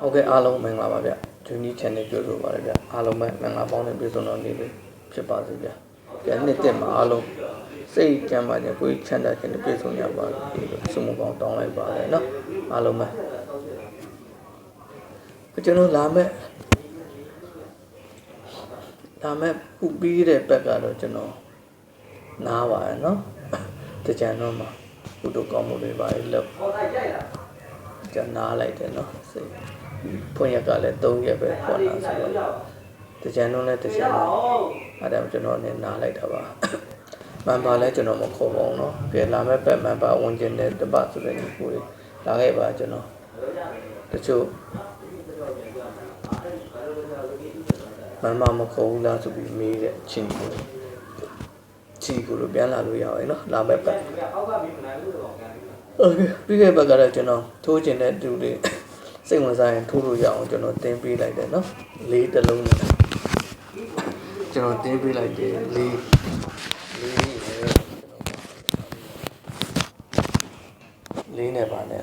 ဟုတ်ကဲ့အားလုံးမင်္ဂလာပါဗျဂျူနီ channel ကြိုဆိုပါရဗျအားလုံးပဲမင်္ဂလာပေါင်းနဲ့ပြည့်စုံတော်နေ့လေးဖြစ်ပါစေဗျကြနေ့တက်မှာအားလုံးစိတ်ကြမ်းပါခြင်းကိုယ်ချမ်းသာခြင်းနဲ့ပြည့်စုံကြပါစေလို့ဆုမကောင်းတောင်းလိုက်ပါတယ်နော်အားလုံးပဲကျွန်တော်လာမဲ့လာမဲ့ခုပြီးတဲ့ဘက်ကတော့ကျွန်တော်နားပါရနော်တကြံတော့မှာဘုဒ္ဓကောင်းမှုတွေပါလို့ကျွန်တော်နားလိုက်တယ်နော်စိတ် ဖွင့်ရက်ကလည်း3ရက်ပဲဖွင့်လာဆိုတော့တကြံလုံးလည်းတကြံလုံးအဲ့ဒါကျွန်တော်နဲ့နားလိုက်တာပါမန်ပါလဲကျွန်တော်မခေါ်ပါဘူးเนาะကဲလာမဲ့ပတ်မန်ပါဝင်ကျင်တဲ့တပတ်ဆိုတဲ့ဒီကိုလာခဲ့ပါကျွန်တော်တချို့မန်မမခေါ်ဘူးလားဆိုပြီးမေးတဲ့ချင်းကိုချီကိုလိုပြန်လာလို့ရပါတယ်เนาะလာမဲ့ပတ်โอเคပြီးခဲ့ပတ်ကတော့ကျွန်တော်ထိုးကျင်တဲ့တူလေး စိတ်ဝင်စားရင်ထိုးလို့ရအောင်ကျွန်တော်တင်းပေးလိုက်တယ်နော်လေးတစ်လုံးနဲ့ကျွန်တော်တင်းပေးလိုက်တယ်လေးလေးရယ်လေးနဲ့ပါနဲ့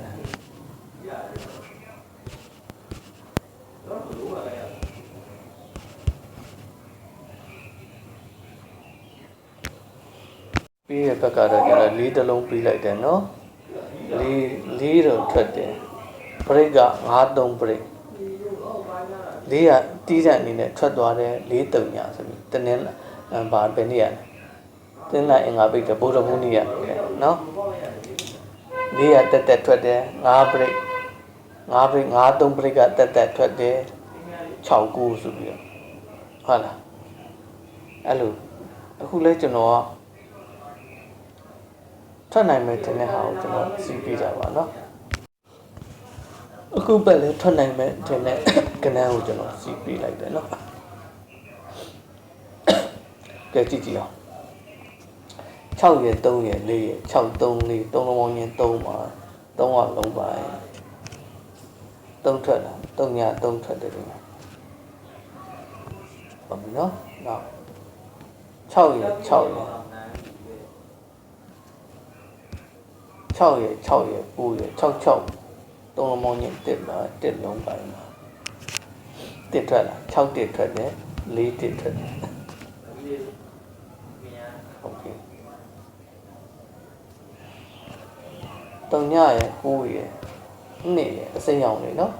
ပြီးရဘက်ကတော့ကျွန်တော်လေးတစ်လုံးပေးလိုက်တယ်နော်လေးလေးတော့ထွက်တယ် ဘရိတ်က53ဘရိတ်လေးကတီးတဲ့အနေနဲ့ထွက်သွားတယ်၄တုံညာဆိုပြီးတနင်္လာဘာဘယ်နေ့ရလဲတင်းလာအင်္ဂါပိတ်တဲ့ဘုရားဘုန်းကြီးရနော်လေးကတက်တက်ထွက်တယ်5ဘရိတ်5ဘရိတ်53ဘရိတ်ကတက်တက်ထွက်တယ်6ကူဆိုပြီးတော့ဟုတ်လားအဲ့လိုအခုလဲကျွန်တော်ကထွက်နိုင်မယ်တဲ့ဟာကိုကျွန်တော်စီးပြကြပါနော် အခုပတ်လဲထွက်နိုင်မဲ့ထင်တဲ့ကနန်းကိုကျွန်တော်စီးပေးလိုက်တယ်နော်ကဲကြည့်ကြည့်အောင်6ရယ်3ရယ်4ရယ်6 3 4 3လုံးပေါင်းချင်း3ပါ3ကလုံးပါ3ထွက်လာ3ည3ထွက်တယ်ဒီမှာဟုတ်ပြီနော်နောက်6ရယ်6ရယ်6ရယ်6ရယ်9ရယ်6 6 သုံးမောင်းညင်တက်လာတက်လုံးပိုင်းမှာတက်ထွက်လာ6တက်ထွက်တယ်၄တက်ထွက်တယ်ဟုတ်ကဲ့တုံညရဲ့ဟိုးရဲ့နှစ်ရဲ့အစိမ်းရောင်တွေနော်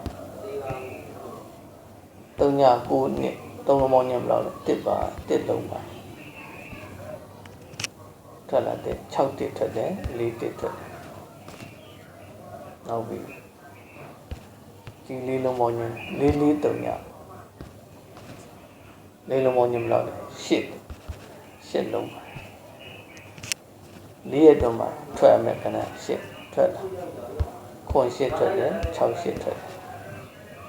တုံည9နှစ်သုံးမောင်းညင်ဘယ်လောက်လဲတက်ပါတက်လုံးပါထွက်လာတဲ့6တက်ထွက်တယ်၄တက်ထွက်တယ်နောက်ပြီး ဒီလေးလုံးပေါင်းချင်းလေးလေးတုံညလေးလုံးပေါင်းချင်းဘယ်လောက်လဲရှစ်ရှစ်လုံးပါလေးရတော့မှထွက်ရမယ်ခဏရှစ်ထွက်လာခွန်ရှစ်ထွက်တယ်6ရှစ်ထွက်တယ်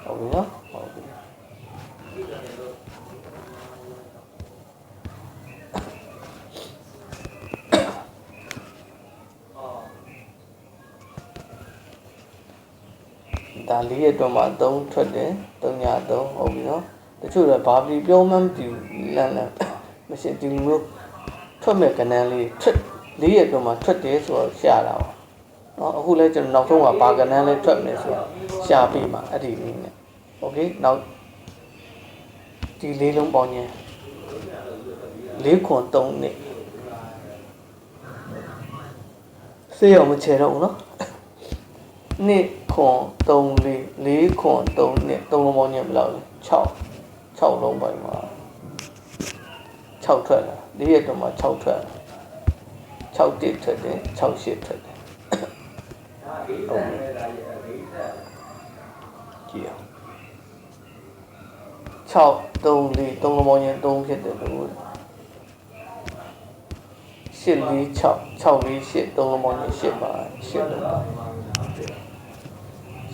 ဟုတ်ပြီနော်ဟုတ်ပြီ ဒါလေးရတော့မှ3ထွက်တယ်3ည3ဟုတ်ပြီနော်တချို့ကဘာပြီးပြောမှမပြူလန့်လန့်မရှိဒီလိုမျိုးထွက်မဲ့ကနန်းလေးထွက်လေးရတော့မှထွက်တယ်ဆိုတော့ရှာတာပါနော်အခုလဲကျွန်တော်နောက်ဆုံးကဘာကနန်းလေးထွက်မယ်ဆိုတော့ရှာပြီးမှအဲ့ဒီလေးနဲ့โอเคနောက်ဒီလေးလုံးပေါင်းခြင်းလေးခွန်3နှစ်စေးအောင်မချေတော့ဘူးနော် နှစ် ခွန်3လေး4ခွန်3နှစ်3လုံးပေါင်းညဘယ်လောက်လဲ6 6လုံးပိုင်းမှာ6ထွက်လာ၄ရက်တော့မှ6ထွက်လာ6တစ်ထွက်တယ်6ရှစ်ထွက်တယ်ဟုတ်ပြီကြည့်အောင်6 3 4 3လုံးပေါင်းည3ဖြစ်တယ်လို့ရှစ်လေး6 6လေးရှစ်3လုံးပေါင်းညရှစ်ပါရှစ်လုံးပါ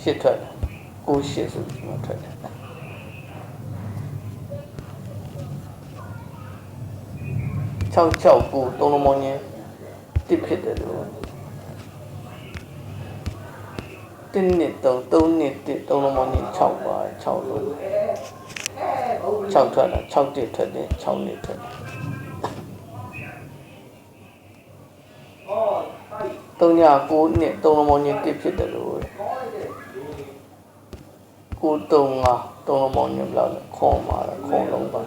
ရှစ်ထွက်တယ်ကိုရှစ်ဆိုဒီမှာထွက်တယ်6 6 9သုံးလုံးပေါင်းချင်းတစ်ဖြစ်တယ်လို့တင်းနှစ်3 3နှစ်တစ်သုံးလုံးပေါင်းချင်း6ပါ6လုံး6ထွက်တာ6တစ်ထွက်တယ်6နှစ်ထွက်တယ်3ည9နှစ်သုံးလုံးပေါင်းချင်းတစ်ဖြစ်တယ်လို့ 9 935သုံးလုံးပေါင်းညဘလောက်လဲခွန်ပါလားခွန်လုံးပါ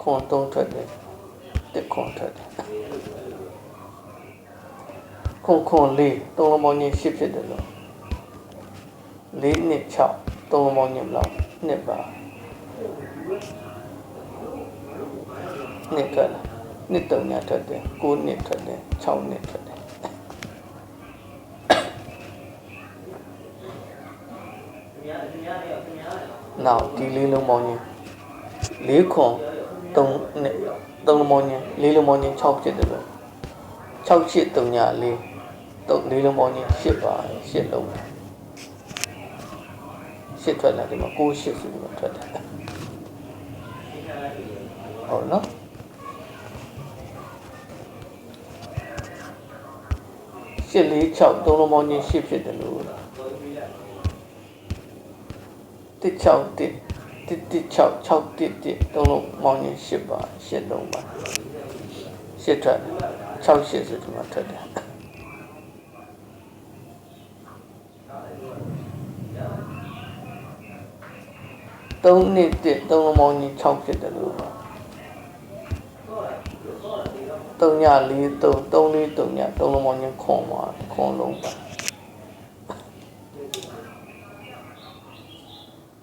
ခွန်သုံးထွက်တယ်တစ်ခွန်ထွက်တယ်ခွန်ခွန်လေးသုံးလုံးပေါင်းညရှစ်ဖြစ်တယ်လို့4နှစ်6သုံးလုံးပေါင်းညဘလောက်နှစ်ပါနှစ်ထွက်လားနှစ်တုံညာထွက်တယ်9နှစ်ထွက်တယ်6နှစ်ထွက်တယ် နောက်ဒီလေးလုံးပေါင်းချင်း၄ခွန်3နဲ့3လုံးပေါင်းချင်း၄လုံးပေါင်းချင်း6ဖြစ်တယ်လို့6ရှစ်3ည4 3လေးလုံးပေါင်းချင်း8ပါ8လုံး8ထွက်လာဒီမှာ9ရှစ်ဆိုပြီးတော့ထွက်တယ်ဟုတ်နော်ရှစ်လေး6 3လုံးပေါင်းချင်း8ဖြစ်တယ်လို့ တစ်6တစ်တစ်တစ်6 6တစ်တစ်သုံးလုံးမောင်းရင်8ပါ8လုံးပါ8ထွက်6 8ဆိုဒီမှာထွက်တယ်သုံးနှစ်တစ်သုံးလုံးမောင်းရင်6ဖြစ်တယ်လို့ပါ3ည4 3 3 4 3ည3လုံးမောင်းရင်ခွန်ပါခွန်လုံးပါ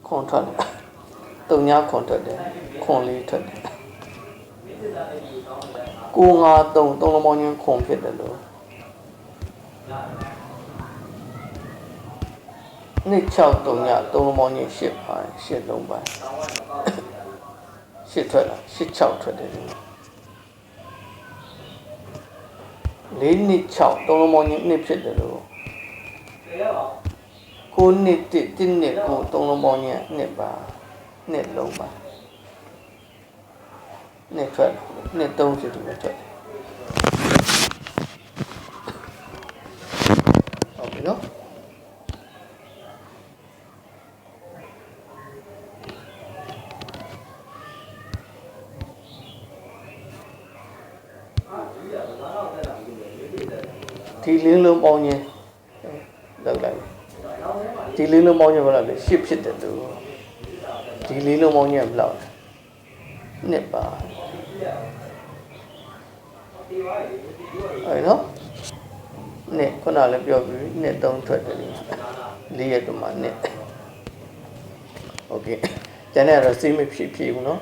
ခွန်ထွက်တယ်3ညခွန်ထွက်တယ်ခွန်လေးထွက်တယ်9 5 3 3လုံးမောင်းရင်ခွန်ဖြစ်တယ်လို့နှစ်6 3ည3လုံးမောင်းရင်8ပါ8လုံးပါ8ထွက်လာ8 6ထွက်တယ်လို့လေးနှစ်6 3လုံးမောင်းရင်2ဖြစ်တယ်လို့ ကိုနှစ်တစ်တစ်နှစ်ကို3လုံးပေါင်းရင်နှစ်ပါနှစ်လုံးပါနှစ်ထွက်နှစ်3ဖြစ်တယ်ထွက်ဟုတ်ပြီနော်ဒီလင်းလုံးပေါင်းရင်လောက်လိုက် ဒီလေးလုံးပေါင်းရင်ဘယ်လောက်လဲ10ဖြစ်တယ်သူဒီလေးလုံးပေါင်းရင်ဘယ်လောက်လဲနှစ်ပါအဲ့နော်နှစ်ခုနလည်းပြောပြီးနှစ်3ထွက်တယ်လေးရက်တမနှစ်โอเคကျန်တဲ့ကတော့စိတ်မဖြစ်ဖြစ်ဘူးเนาะ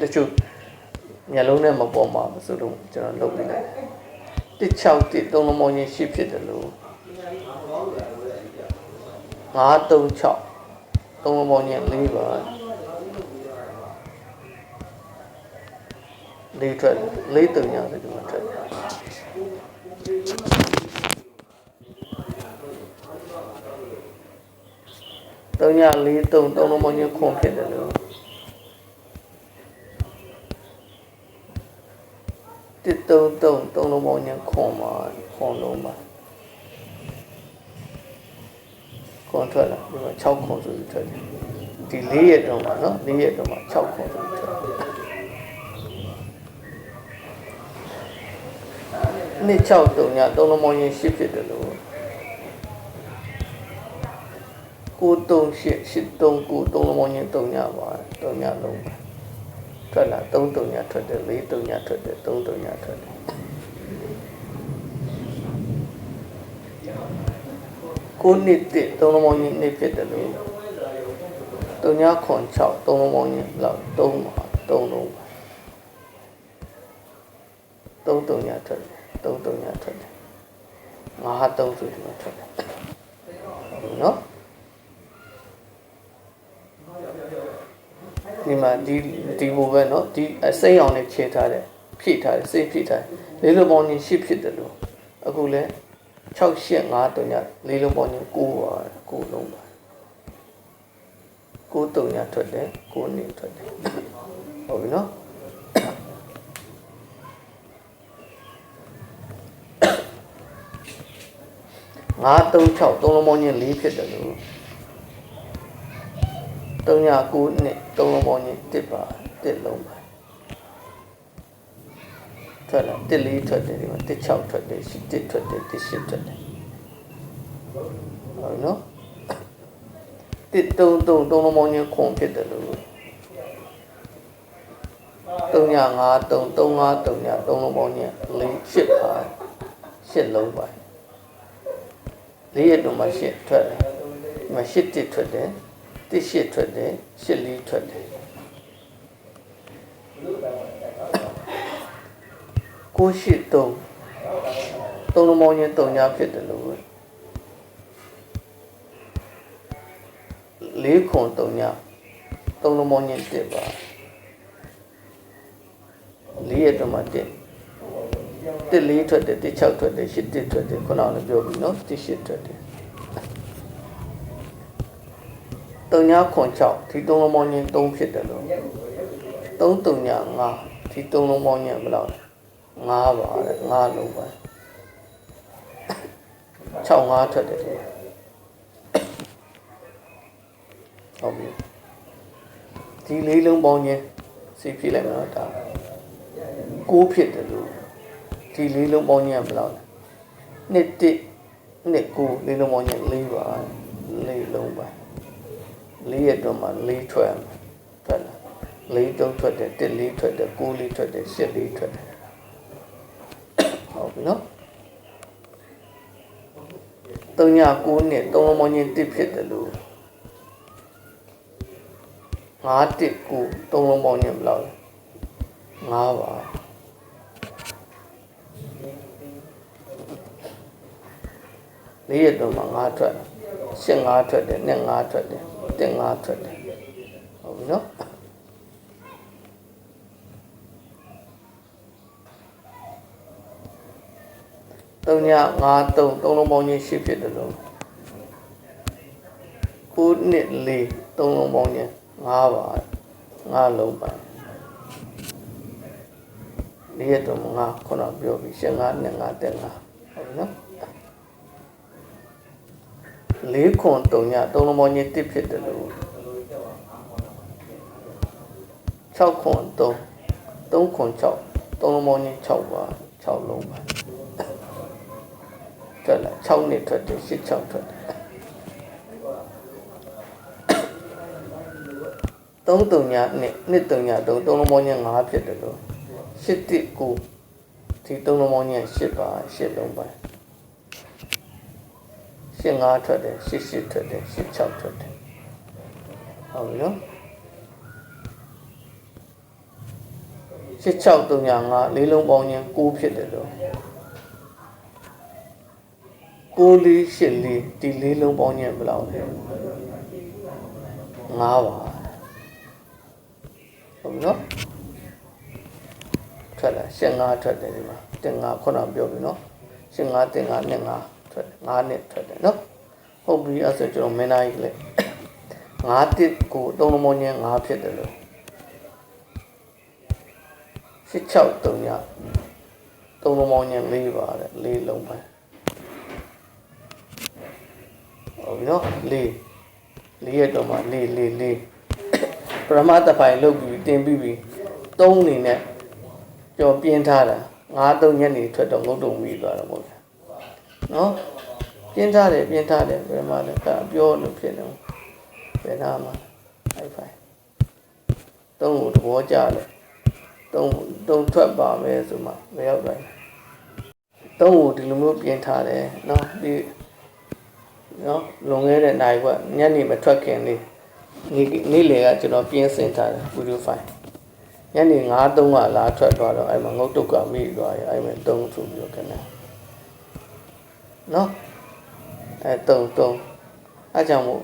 တချို့မျက်လုံးနဲ့မပေါ်မှာဆိုတော့ကျွန်တော်လုပ်ပြီးလိုက်တစ်6တစ်3လုံးပေါင်းရင်10ဖြစ်တယ်လို့ 536သုံးပေါင်းချင်း၄ပါလေးထွက်လေးတုံညာဆိုဒီမှာထွက်တုံညာလေးတုံသုံးလုံးပေါင်းချင်းခွန်ဖြစ်တယ်လို့တစ်တုံတုံသုံးလုံးပေါင်းချင်းခွန်ပါခွန်လုံးပါ ခွန်ထွက်လာဒီမှာ6ခွန်ဆိုပြီးထွက်တယ်ဒီ၄ရက်တော့မှာနော်၄ရက်တော့မှာ6ခွန်ဆိုပြီးထွက်တယ်နှစ်6တုံညာ3လုံးပေါင်းရင်10ဖြစ်တယ်လို့9 3 8 8 3 9 3လုံးပေါင်းရင်3ညပါ3ညလုံးပါထွက်လာ3တုံညာထွက်တယ်4တုံညာထွက်တယ်3တုံညာထွက်တယ် ကိုနှစ်တစ်သုံးလုံးပေါင်းရင်နှစ်ဖြစ်တယ်လို့တုံညာခွန်6သုံးလုံးပေါင်းရင်လောက်3ပါ3လုံးပါ3တုံညာထွက်တယ်3တုံညာထွက်တယ်ငါဟာ3ဆိုဒီမှာထွက်တယ်နော်ဒီမှာဒီဒီဘိုပဲเนาะဒီအစိမ်းအောင်နဲ့ခြေထားတယ်ဖြည့်ထားတယ်စိတ်ဖြည့်ထားတယ်လေးလိုပေါင်းရင်ရှစ်ဖြစ်တယ်လို့အခုလဲ 6 8 5တုံညာလေးလုံးပေါင်းရင်9ပါ9လုံးပါ9တုံညာထွက်တယ်9နေထွက်တယ်ဟုတ်ပြီနော်ငါ3 6 3လုံးပေါင်းရင်4ဖြစ်တယ်လို့3ည9နှစ်3လုံးပေါင်းရင်1ပါ1လုံးပါ ထွက်လာ1 4ထွက်တယ်ဒီမှာ1 6ထွက်တယ်1ထွက်တယ်1 8ထွက်တယ်ဟုတ်နော်တစ်တုံးတုံးတုံးလုံးပေါင်းချင်းခွန်ဖြစ်တယ်လို့3ည5 3 3 5 3ည3လုံးပေါင်းချင်း4 8ပါ8လုံးပါလေးရတော့မှ8ထွက်တယ်ဒီမှာ8တစ်ထွက်တယ်တစ်8ထွက်တယ်8လေးထွက်တယ် ကိုရှိ3 3လုံးပေါင်းချင်း3ညဖြစ်တယ်လို့လေးခွန်3ည3လုံးပေါင်းချင်း1ပါလေးရတော့မှ1တစ်လေးထွက်တယ်တစ်6ထွက်တယ်8တစ်ထွက်တယ်ခုနကလည်းပြောပြီနော်တစ်8ထွက်တယ်တုံညာခွန်6ဒီသုံးလုံးပေါင်းချင်း3ဖြစ်တယ်လို့3တုံညာ5ဒီသုံးလုံးပေါင်းချင်းဘယ်လောက်လဲ 5ပါတဲ့5လုံးပါ6 5ထွက်တယ်ဒီဟုတ်ပြီဒီလေးလုံးပေါင်းချင်းစီပြလိုက်မှာဒါ6ဖြစ်တယ်လို့ဒီလေးလုံးပေါင်းချင်းဘယ်လောက်လဲနှစ်တစ်နှစ်9လေးလုံးပေါင်းချင်း4ပါ4လုံးပါ4ရက်တော့မှ4ထွက်ထွက်လာ4တုံးထွက်တယ်1 4ထွက်တယ်9 4ထွက်တယ်10 4ထွက်တယ်ဟုတ်ပြီ နော်3ည9နှစ်3လုံးပေါင်းချင်း1ဖြစ်တယ်လို့5တစ်9 3လုံးပေါင်းချင်းဘယ်လောက်လဲ5ပါလေးရတော့မှငါးထွက်ရှင်းငါးထွက်တယ်နဲ့ငါးထွက်တယ်တင်ငါးထွက်တယ်ဟုတ်ပြီနော်တုံ ညငါးတုံသုံးလုံးပေါင်းချင်းရှစ်ဖြစ်တယ်လို့ကိုနှစ်လေးသုံးလုံးပေါင်းချင်းငါးပါငါးလုံးပါလေးရတော့ငါးခုနပြောပြီးရှင်းငါးနဲ့ငါးတင်ငါးဟုတ်ပြီနော်လေးခွန်တုံညသုံးလုံးပေါင်းချင်းတစ်ဖြစ်တယ်လို့6ခွန်3 3ခွန်6သုံးလုံးပေါင်းချင်း6ပါ6လုံးပါ ထွက်လာ6နှစ်ထွက်တယ်8 6ထွက်တယ်သုံးတုံညနှစ်နှစ်တုံညသုံးသုံးလုံးပေါင်းချင်း5ဖြစ်တယ်လို့8တစ်9ဒီသုံးလုံးပေါင်းချင်း8ပါ8လုံးပါရှင်း5ထွက်တယ်ရှစ်ရှစ်ထွက်တယ်ရှစ်6ထွက်တယ်ဟုတ်ပြီနော်ရှစ်6 3ညာ5လေးလုံးပေါင်းချင်း9ဖြစ်တယ်လို့ 9လေးရှစ်လေးဒီလေးလုံးပေါင်းချင်းဘယ်လောက်လဲ5ပါဟုတ်ပြီနော်ထွက်လာရှင်း5ထွက်တယ်ဒီမှာတင်5ခုနပြောပြီနော်ရှင်း5တင်5နဲ့5ထွက်တယ်9နှစ်ထွက်တယ်နော်ဟုတ်ပြီအဲ့ဆိုကျွန်တော်မင်းသားကြီးလေ9တစ်ကိုသုံးလုံးမင်း9ဖြစ်တယ်လို့16 3ညသုံးလုံးမင်း4ပါတဲ့4လုံးပဲ ဟုတ်ပြီနော်4 4ရက်တော့မှ4 4 4ပရမတ်တပိုင်လုတ်ပြီးတင်ပြီးပြီး3အနေနဲ့ကြော်ပြင်းထားတာ9 3ညနေထွက်တော့ငုတ်တုံမိသွားတော့မဟုတ်လားနော်ပြင်းထားတယ်ပြင်းထားတယ်ဘယ်မှာလဲကပြောလို့ဖြစ်နေဘယ်နာမှာအဲ့ဖိုင်သုံးကိုသဘောကျတယ်သုံးသုံးထွက်ပါမယ်ဆိုမှမရောက်တိုင်းသုံးကိုဒီလိုမျိုးပြင်းထားတယ်နော်ဒီ နော်လွန်ခဲ့တဲ့နိုင်ကညနေမထွက်ခင်လေးနေ့နေ့လေကကျွန်တော်ပြင်းစင်ထားတယ်ဗီဒီယိုဖိုင်ညနေ9 3ကလာထွက်သွားတော့အဲ့မှာငုတ်တုတ်ကမိသွားရအဲ့မှာ3ဆိုပြီးတော့ခဏနော်အဲတုံတုံအားကြောင့်မို့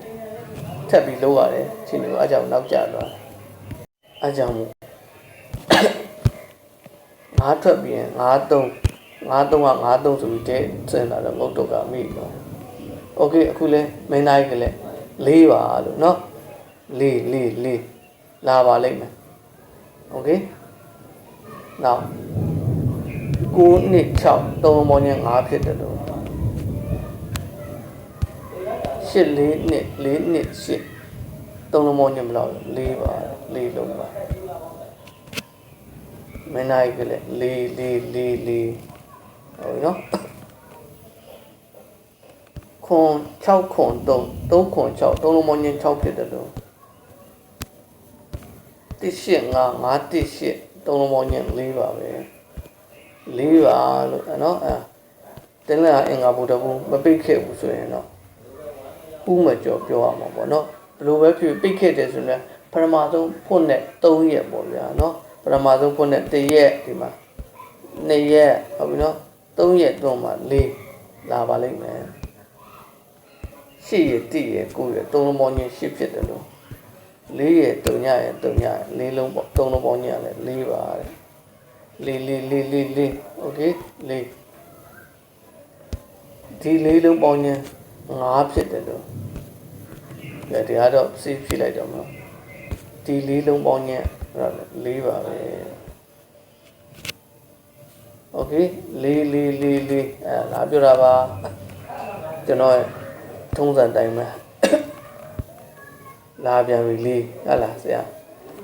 ထပ်ပြီးလောက်ရတယ်ချင်းလို့အားကြောင့်နောက်ကျသွားအားကြောင့်မို့ငါးထွက်ပြီးရင်ငါးတုံငါးတုံကငါးတုံဆိုပြီးတဲ့စင်လာတော့ငုတ်တုတ်ကမိသွား โอเคအခုလဲမင်းသားကြီးကလည်းလေးပါလို့เนาะလေးလေးလေးလာပါလိမ့်မယ်โอเคနောက်9နှစ်6 3မောင်းချင်း5ဖြစ်တယ်လို့8 4နှစ်4နှစ်8 3လုံးမောင်းချင်းဘယ်လောက်လဲ4ပါ4လုံးပါမင်းနိုင်ကလေး4 4 4 4ဟုတ်နော် ခွန်6ခွန်3 3ခွန်6 3လုံးပေါင်းခြင်း6ဖြစ်တယ်လို့1 8 5 5 1 8 3လုံးပေါင်းခြင်း4ပါပဲ4ပါလို့နော်အဲတင်းလာအင်္ဂါဘုဒ္ဓဘုမပိတ်ခဲ့ဘူးဆိုရင်တော့ပူးမကြော်ပြောရမှာပေါ့နော်ဘယ်လိုပဲဖြစ်ပိတ်ခဲ့တယ်ဆိုရင်ပထမဆုံးဖွင့်တဲ့3ရက်ပေါ့ဗျာနော်ပထမဆုံးဖွင့်တဲ့1ရက်ဒီမှာ2ရက်ဟုတ်ပြီနော်3ရက်တော့မှ4လာပါလိမ့်မယ် ရှစ်ရက်တိရက်ကိုရက်သုံးလုံးပေါင်းချင်းရှစ်ဖြစ်တယ်လို့လေးရက်တုံညရက်တုံညလေးလုံးပေါ့သုံးလုံးပေါင်းချင်းရတယ်လေးပါတဲ့လေးလေးလေးလေးလေးโอเคလေးဒီလေးလုံးပေါင်းချင်းငါးဖြစ်တယ်လို့ဒါဒီကတော့စီးဖြစ်လိုက်တော့မလို့ဒီလေးလုံးပေါင်းချင်းအဲ့ဒါလေးပါပဲโอเคလေးလေးလေးလေးအဲလာပြောတာပါကျွန်တော် ထုံးစံတိုင်းပဲလာပြန်ပြီလေးဟုတ်လားဆရာ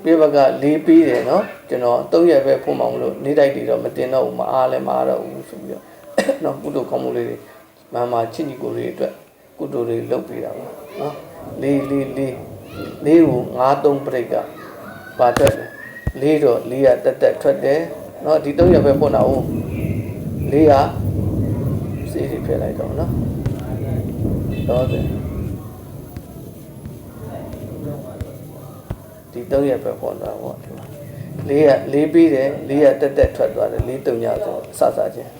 ပြေဘကလေးပြီးတယ်နော်ကျွန်တော်၃ရက်ပဲဖွင့်မှာမလို့နေတိုက်တွေတော့မတင်တော့ဘူးမအားလည်းမအားတော့ဘူးဆိုပြီးတော့နော်ကုတုကောင်းမှုလေးတွေမမချစ်ညီကိုလေးအတွက်ကုတုတွေလုပ်ပေးတာပါနော်လေးလေးလေးလေးကို9-3ပြိတ်ကပါတက်တယ်လေးတော့လေးကတက်တက်ထွက်တယ်နော်ဒီ၃ရက်ပဲဖွင့်တာဟုတ်လေးကစီစီဖယ်လိုက်တော့နော် တော့တယ်ဒီတော့ရပဲပေါ်တာပေါ့ဒီမှာလေးကလေးပြီးတယ်လေးကတက်တက်ထွက်သွားတယ်လေးတုံညဆိုစစချင်း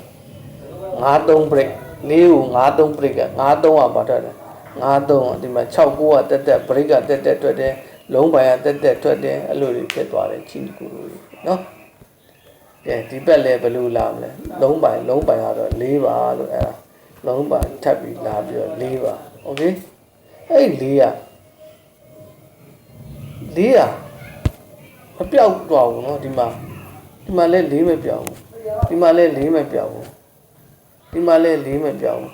53 break လေးကို53 break က53ကပါထွက်တယ်53ဒီမှာ6 9ကတက်တက် break ကတက်တက်ထွက်တယ်လုံးပိုင်ကတက်တက်ထွက်တယ်အဲ့လိုတွေဖြစ်သွားတယ်ချင်းကူလိုနော်ကဲဒီဘက်လည်းဘယ်လိုလာမလဲလုံးပိုင်လုံးပိုင်ကတော့၄ပါလို့အဲ့ဒါ လုံးပါထပ်ပြီးလာပြီးတော့၄ပါโอเคအဲ့၄က၄ကမပြောက်တော့ဘူးเนาะဒီမှာဒီမှာလဲ၄မပြောက်ဘူးဒီမှာလဲ၄မပြောက်ဘူးဒီမှာလဲ၄မပြောက်ဘူး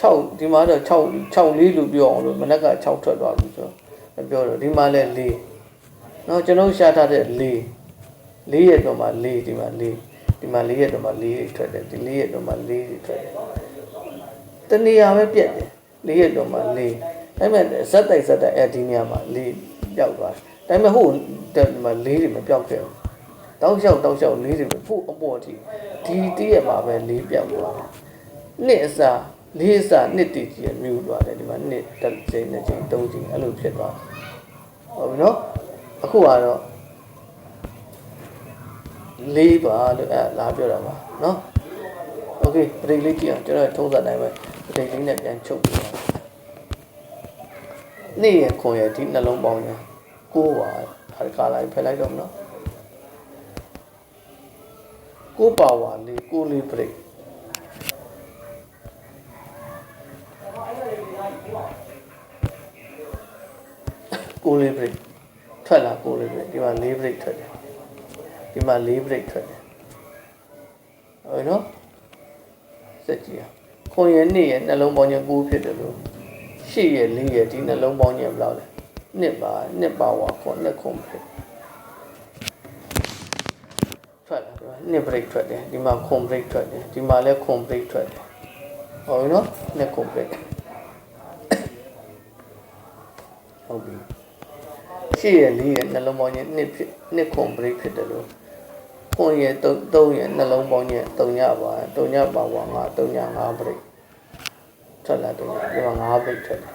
6ဒီမှာတော့6 6လေးလို့ပြောအောင်လို့မနက်က6ထွက်သွားပြီဆိုတော့မပြောတော့ဒီမှာလဲ၄เนาะကျွန်တော်ရှာထားတဲ့၄၄ရဲ့တော့မှ၄ဒီမှာ၄ဒီမှာ၄ရဲ့တော့မှ၄ထွက်တယ်ဒီ၄ရဲ့တော့မှ၄ထွက်တယ် တနေရာပဲပြက်တယ်၄ရက်တော့မှ၄အဲ့မဲ့ဇက်တိုက်ဇက်တိုက်အဲ့ဒီနေရာမှာ၄ပျောက်သွားတယ်ဒါပေမဲ့ဟိုတက်မှာ၄တွေမပျောက်ခဲ့ဘူးတောက်လျှောက်တောက်လျှောက်၄တွေဖို့အပေါ်အထိဒီတည့်ရမှာပဲ၄ပျောက်သွားတယ်နှစ်အစား၄အစားနှစ်တည်ကြီးမြူသွားတယ်ဒီမှာနှစ်တစ်ချိန်တစ်ချိန်သုံးချိန်အဲ့လိုဖြစ်သွားဟုတ်ပြီနော်အခုကတော့လေးပါလို့အဲ့လာပြောတာပါနော် โอเคပရိလေးကြည့်အောင်ကျွန်တော်ထုံးစံတိုင်းပဲပရိလေးနဲ့ပြန်ချုပ်ပြီးတော့နေ့ရခွန်ရဒီနှလုံးပေါင်းညာကိုးပါဒါကလာဖယ်လိုက်တော့မနော်ကိုးပါဝါလေးကိုးလေးပရိကိုးလေးပရိထွက်လာကိုးလေးပရိဒီမှာလေးပရိထွက်တယ်ဒီမှာလေးပရိထွက်တယ်ဟုတ်နော် စက်ကြည့်အောင်ခွန်ရနေ့ရနှလုံးပေါင်းညာကိုးဖြစ်တယ်လို့ရှေ့ရလေးရဒီနှလုံးပေါင်းညာဘယ်လောက်လဲနှစ်ပါနှစ်ပါဝါခွန်နှစ်ခွန်ဖြစ်ထွက်လာတယ်နှစ် break ထွက်တယ်ဒီမှာခွန် break ထွက်တယ်ဒီမှာလည်းခွန် break ထွက်တယ်ဟုတ်ပြီနော်နှစ်ခွန် break ဟုတ်ပြီရှေ့ရလေးရနှလုံးပေါင်းညာနှစ်ဖြစ်နှစ်ခွန် break ဖြစ်တယ်လို့ ခွန်ရသုံးသုံးရနှလုံးပေါင်းညာ၃ညပါ၃ညပါဝါငါ၃ည၅ break ထွက်လာတယ်ဒီမှာ၅ break ထွက်တယ်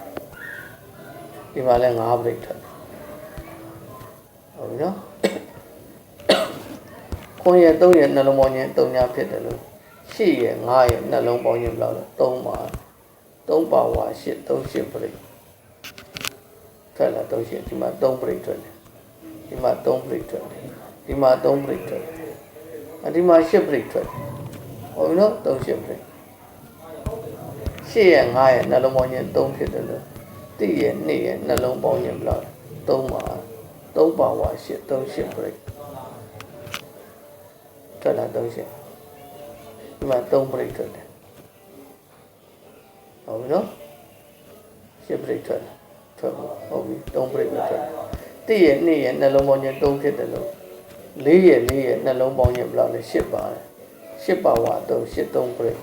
ဒီမှာလည်း၅ break ထွက်တယ်ဟုတ်ပြီနော်ခွန်ရ၃ရနှလုံးပေါင်းခြင်း၃ညဖြစ်တယ်လို့၈ရ၅ရနှလုံးပေါင်းခြင်းဘယ်လောက်လဲ၃ပါ၃ပါဝါ၈၃၈ break ထွက်လာ၃၈ဒီမှာ၃ break ထွက်တယ်ဒီမှာ၃ break ထွက်တယ်ဒီမှာ၃ break ထွက်တယ် ဒီမှာ၈ break ထွက်တယ်ဟုတ်ပြီနော်၃၈ break ရှစ်ရက်၅ရက်နှလုံးပေါင်းခြင်း၃ဖြစ်တယ်လို့တိရက်နှစ်ရက်နှလုံးပေါင်းခြင်းဘယ်လောက်၃ပါ၃ပါဝါရှစ်၃ရှစ် break ထွက်လာ၃ရှစ်ဒီမှာ၃ break ထွက်တယ်ဟုတ်ပြီနော်ရှစ် break ထွက်တယ်ထွက်ဖို့ဟုတ်ပြီ၃ break ပဲထွက်တိရက်နှစ်ရက်နှလုံးပေါင်းခြင်း၃ဖြစ်တယ်လို့ ၄ရက်၄ရက်နှလုံးပေါင်းရင်ဘယ်လောက်လဲ၈ပါတယ်၈ပါဝါ3 8 3ပြည့်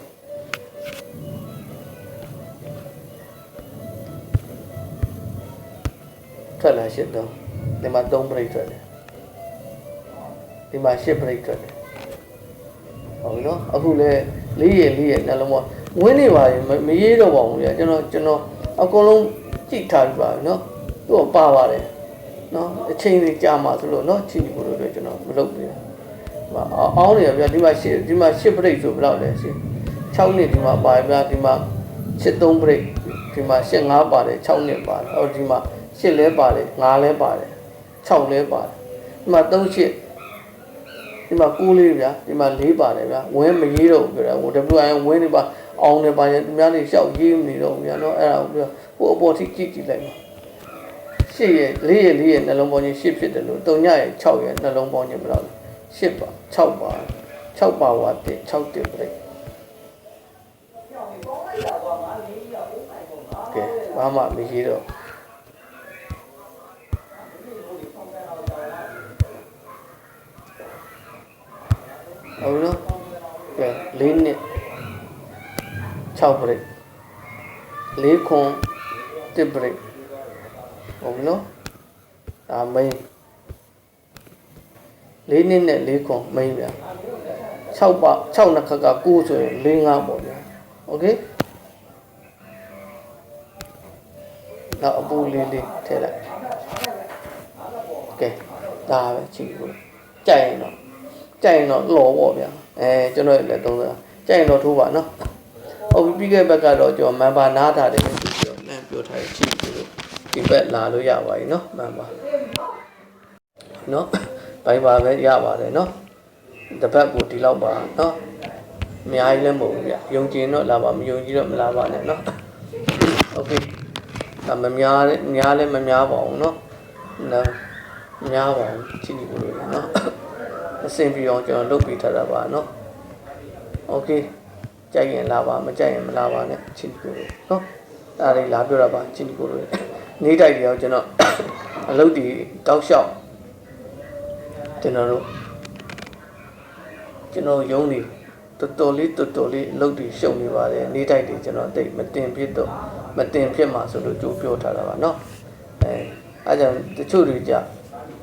ထွက်လာ၈3ဒီမှာ3ပြည့်ထွက်တယ်ဒီမှာ၈ပြည့်ထွက်တယ်ဟုတ်ပြီနော်အခုလဲ၄ရက်၄ရက်နှလုံးပေါင်းဝင်းနေပါရင်မရေးတော့ပါဘူးကြာကျွန်တော်ကျွန်တော်အကုန်လုံးကြိတ်ထားပြီပါနော်သူ့ကိုပါပါတယ် နော်အချိန်ကြီးကြာမှဆိုလို့နော်ချီချီကိုတို့အတွက်ကျွန်တော်မလုပ်ဘူးမအောင်းနေရဗျာဒီမှာရှစ်ဒီမှာရှစ်ပရိတ်ဆိုဘယ်လောက်လဲရှစ်6နှစ်ဒီမှာပါဗျာဒီမှာရှစ်3ပရိတ်ဒီမှာရှစ်5ပါတယ်6နှစ်ပါတယ်အော်ဒီမှာရှစ်လဲပါတယ်5လဲပါတယ်6လဲပါတယ်ဒီမှာ3ရှစ်ဒီမှာ9လေးဗျာဒီမှာ4ပါတယ်ဗျာဝင်းမရေးတော့ဘူးပြောတာဟို WIN ဝင်းနေပါအောင်နေပါရင်သူများတွေရှောက်ရေးနေတော့ဗျာနော်အဲ့ဒါကိုပြောဟိုအပေါ်ထိကြည့်ကြည့်လိုက်ပါ ရှစ်ရဲ့4ရဲ့4ရဲ့နှလုံးပေါင်းချင်း8ဖြစ်တယ်လို့3ညရဲ့6ရဲ့နှလုံးပေါင်းချင်းဘယ်လောက်လဲ8ပါ6ပါ6ပါဝါတဲ့6တဲ့ပြိကဲဘာမှမရေးတော့ဟုတ်နော်ကဲ၄နှစ်6ပြိ၄ခွန်1ပြိ ဟုတ်နော်ဒါမိန်၄နှစ်နဲ့၄ခွန်မိန်ဗျာ6ပါ6နှစ်ခက်က9ဆိုရင်၄5ပေါ့ဗျာโอเคနောက်အပူလေးလေးထည့်လိုက်ကဲဒါပဲချီကိုကြိုက်ရင်တော့ကြိုက်ရင်တော့လော်ပေါ့ဗျာအဲကျွန်တော်လည်းသုံးစားကြိုက်ရင်တော့ထိုးပါနော်ဟုတ်ပြီပြီးခဲ့ဘက်ကတော့ကျွန်တော်မန်ပါနားထားတယ်ပြီးတော့လမ်းပြောထားတယ်ချီကို ဒီဘက်လာလို့ရပါပြီနော်မန်ပါနော်ဘိုင်ပါပဲရပါတယ်နော်တပတ်ကိုဒီလောက်ပါနော်အများကြီးလည်းမဟုတ်ဘူးဗျယုံကြည်တော့လာပါမယုံကြည်တော့မလာပါနဲ့နော်โอเคဒါမများလည်းများလည်းမများပါဘူးเนาะနော်မများပါဘူးချီနီကိုလို့เนาะအဆင်ပြေအောင်ကျွန်တော်လုပ်ပြီးထားတာပါเนาะโอเคကြိုက်ရင်လာပါမကြိုက်ရင်မလာပါနဲ့ချီနီကိုလို့เนาะဒါလေးလာပြောတာပါချီနီကိုလို့ နေတိုက်တွေအောင်ကျွန်တော်အလုပ်ဒီတောက်လျှောက်ကျွန်တော်တို့ကျွန်တော်ယုံနေတော်တော်လေးတော်တော်လေးအလုပ်တွေရှုံနေပါတယ်နေတိုက်တွေကျွန်တော်တိတ်မတင်ဖြစ်တော့မတင်ဖြစ်မှာဆိုလို့ကြိုးပြောထားတာပါเนาะအဲအဲကြောင့်တချို့တွေကြ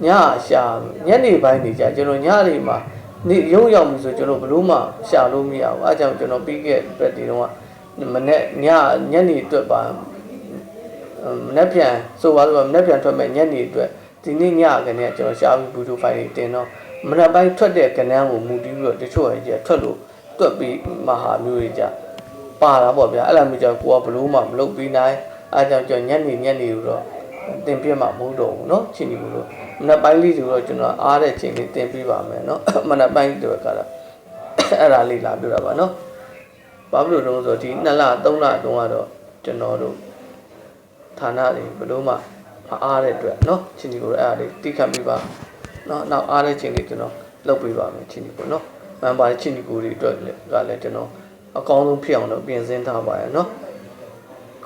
ညရှာညနေပိုင်းတွေကြကျွန်တော်ညတွေမှာနေရုံရောက်ပြီဆိုကျွန်တော်ဘလို့မှရှာလို့မရဘူးအဲကြောင့်ကျွန်တော်ပြီးခဲ့တဲ့ဒီတော့မနေ့ညညနေအတွက်ပါ မနေ့ပြန်ဆိုပါတော့မနေ့ပြန်ထွက်မဲ့ညနေအတွက်ဒီနေ့ညကနေကျွန်တော်ရှာပြီးဘူဒိုဖိုင်တွေတင်တော့မနေ့ပိုင်းထွက်တဲ့ကဏ္ဍကိုမူတည်ပြီးတော့တချို့ရဲ့ထွက်လို့တွက်ပြီးမဟာမျိုးတွေကြပါတာပေါ့ဗျာအဲ့လိုမျိုးကြောင့်ကိုကဘလို့မှမလုပ်ပြီးနိုင်အဲကြောင့်ကျွန်တော်ညနေညနေလို့တော့တင်ပြမှာမဟုတ်တော့ဘူးเนาะချင်းဒီလို့မနက်ပိုင်းလေးဆိုတော့ကျွန်တော်အားတဲ့ချိန်လေးတင်ပြပါမယ်เนาะမနက်ပိုင်းတွေကတော့အဲ့ဒါလေးလာပြတာပါเนาะဘာဖြစ်လို့လဲဆိုတော့ဒီ2လ3လတုန်းကတော့ကျွန်တော်တို့ ဌာနတွေဘလို့မှမအားတဲ့အတွက်เนาะချင်းဒီကိုအဲ့ဒါလေးတိခတ်ပြပါเนาะနောက်အားတဲ့ချိန်လေးကျွန်တော်လုပ်ပြပါမယ်ချင်းဒီကိုเนาะမန်ပါချင်းဒီကိုတွေအတွက်ကလည်းကျွန်တော်အကောင်းဆုံးဖြစ်အောင်တော့ပြင်ဆင်ထားပါရเนาะ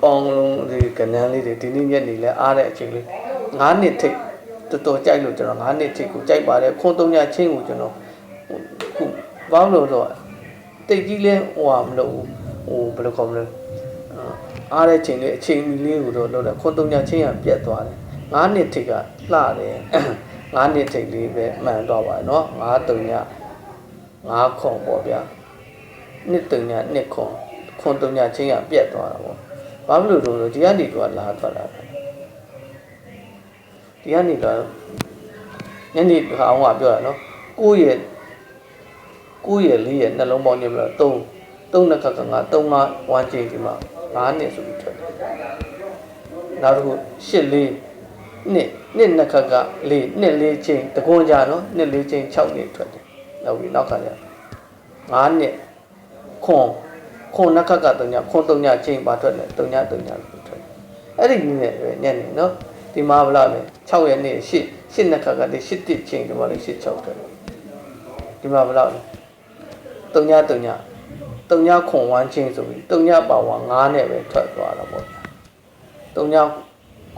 ကောင်းလုံးဒီကနန်းလေးတွေဒီနေ့ညက်နေလဲအားတဲ့အချိန်လေး9နှစ်ထိပ်တော်တော်ကြိုက်လို့ကျွန်တော်9နှစ်ထိပ်ကိုကြိုက်ပါတယ်ခွန်းသုံးညချင်းကိုကျွန်တော်ခုဘာလို့လဲဆိုတော့တိတ်ကြီးလဲဟိုဟာမလုပ်ဘူးဟိုဘယ်လိုခေါ်မလဲ အားတဲ့ချိန်လေးအချိန်မီလေးကိုတော့လောက်တယ်ခွန်တုံညာချင်းကပြတ်သွားတယ်9နှစ်ထိကလှတယ်9နှစ်ထိလေးပဲမှန်တော့ပါတယ်နော်9တုံညာ9ခွန်ပေါ့ဗျာနှစ်တုံညာနှစ်ခွန်ခွန်တုံညာချင်းကပြတ်သွားတာပေါ့ဘာဖြစ်လို့လဲဒီကနေတော့လာထွက်လာတယ်ဒီကနေတော့ညနေကောင်ကပြောတာနော်ကိုယ့်ရဲ့ကိုယ့်ရဲ့လေးရဲ့နှလုံးပေါင်းညမလား3 3နှစ်ခါကငါ3 5 1ချိန်ဒီမှာ 9နှစ်ဆိုပြီးထွက်တယ်နောက်တစ်ခု8လေးနှစ်နှစ်နှစ်ခါကလေးနှစ်လေးချင်းတကွန်ကြနော်နှစ်လေးချင်း6နှစ်ထွက်တယ်နောက်ပြီးနောက်ခါကျ9နှစ်ခွန်ခွန်နှစ်ခါက3ညခွန်3ညချင်းပါထွက်တယ်3ည3ညလို့ထွက်တယ်အဲ့ဒီနည်းနဲ့ညနေနော်ဒီမှာဘလောက်လဲ6ရက်နေ့8 8နှစ်ခါကတည်း8တစ်ချင်းဒီမှာလေ8 6ထွက်ဒီမှာဘလောက်လဲ3ည3ည 3ညခွန်ဝမ်းချင်းဆိုပြီး3ညပါဝါ9နဲ့ပဲထွက်သွားတာပေါ့3ည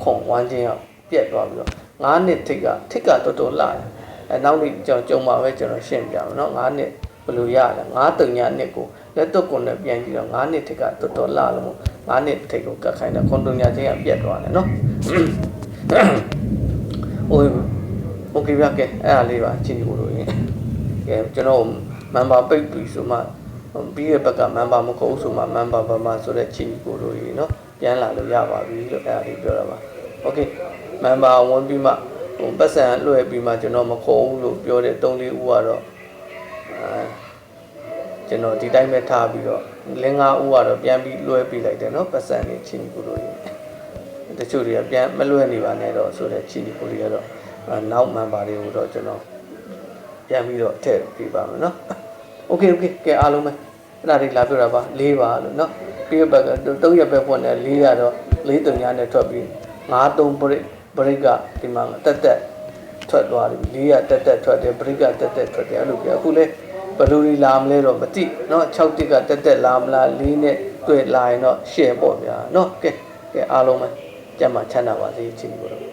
ခွန်ဝမ်းချင်းကပြက်သွားပြီးတော့9နှစ်ထိတ်ကထိတ်ကတော်တော်လာတယ်အဲနောက်နေ့ကျွန်တော်ကြုံမှာပဲကျွန်တော်ရှင်းပြမယ်နော်9နှစ်ဘယ်လိုရလဲ9တုံညာနှစ်ကိုလက်တော့ကွန်နဲ့ပြန်ကြည့်တော့9နှစ်ထိတ်ကတော်တော်လာလို့9နှစ်ထိတ်ကိုကတ်ခိုင်းတယ်ခွန်တုံညာချင်းကပြက်သွားတယ်နော် အိုးโอเคဗျကဲအဲ့ဒါလေးပါချင်းဒီကိုလို့ရင်ကဲကျွန်တော်မန်ပါပိတ်ပြီဆိုမှ ပြီးရဲ့ဘက်ကမန်ပါမခေါ်ဆိုမှမန်ပါဘာမှဆိုတဲ့ချင်းဒီကိုလို့ရင်နော်ပြန်လာလို့ရပါပြီလို့အဲ့ဒါလေးပြောတာပါโอเคမန်ပါဝင်ပြီးမှဟိုပတ်စံလွှဲပြီးမှကျွန်တော်မခေါ်ဘူးလို့ပြောတဲ့၃လေးဦးကတော့အဲကျွန်တော်ဒီတိုင်းပဲထားပြီးတော့လင်း၅ဦးကတော့ပြန်ပြီးလွှဲပြီးလိုက်တယ်နော်ပတ်စံလေးချင်းဒီကိုလို့ရင် တချို့တွေကပြန်မလွဲနေပါနဲ့တော့ဆိုတဲ့ချီကိုလေးကတော့အဲနောက်မန်ပါတွေကိုတော့ကျွန်တော်ပြန်ပြီးတော့ထည့်ပြပါမယ်နော် โอเคโอเคကဲအားလုံးပဲအဲ့ဒါတွေလာပြောတာပါ၄ပါလို့နော်ပြီးရဘက်က၃ရက်ပဲဖွင့်တယ်၄ရတော့၄တုံညာနဲ့ထွက်ပြီး၅၃ဘရိတ်ဘရိတ်ကဒီမှာတက်တက်ထွက်သွားတယ်၄ရတက်တက်ထွက်တယ်ဘရိတ်ကတက်တက်ထွက်တယ်အဲ့လိုပြအခုလဲဘယ်လိုတွေလာမလဲတော့မသိเนาะ6တစ်ကတက်တက်လာမလား၄နဲ့တွေ့လာရင်တော့ share ပေါ့ဗျာเนาะကဲကဲအားလုံးပဲကြက်မှချမ်းသာပါစေချီကိုတော့